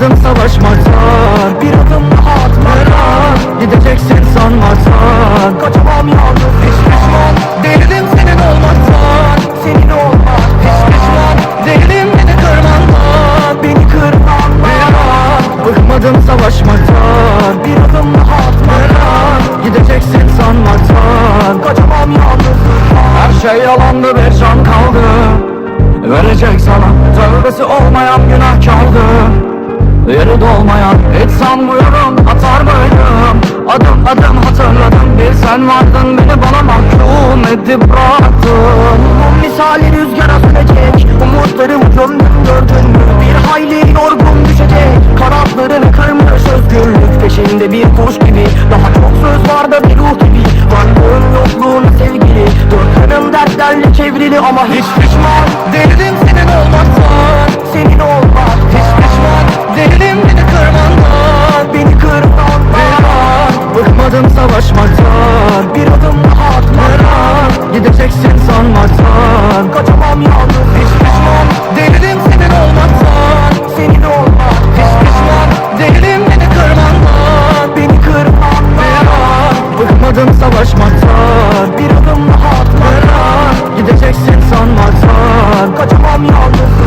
Bıkmadım savaşmaktan Bir adım daha atmadan Gideceksin sanmaktan Kaçamam yalnız hiç pişman. Değilim senin olmaktan Senin olmak hiç pişman. Değilim beni kırmandan Beni kırmandan Bıkmadım savaşmaktan Bir adım daha atmadan Gideceksin sanmaktan Kaçamam yalnız Her şey yalandı bir can kaldı. Verecek sana Tövbesi Yeri dolmayan hiç sanmıyorum Atar mıydım Adım adım hatırladım Bir sen vardın beni bana mahkum edip bıraktın. Bu misali rüzgara sürecek Umutlarımı gömdüm gördün mü? Bir hayli yorgun düşecek Kanatlarını kırmış özgürlük Peşinde bir kuş gibi. Daha çok söz var da bir ruh gibi Varlığın yokluğun sevgili. Dört dertlerle çevrili ama hiç pişman Değilim senin olmaktan. Senin olmak savaşmaktan Bir adım daha atmadan Gideceksin sanmaktan. Kaçamam yalnız hiç pişman. Değilim senin olmaktan Senin olmak hiç pişman. Değilim beni kırmandan Beni kırmandan Bir an Bıkmadım savaşmaktan Bir adım daha atmadan Gideceksin sanmaktan. Kaçamam yalnız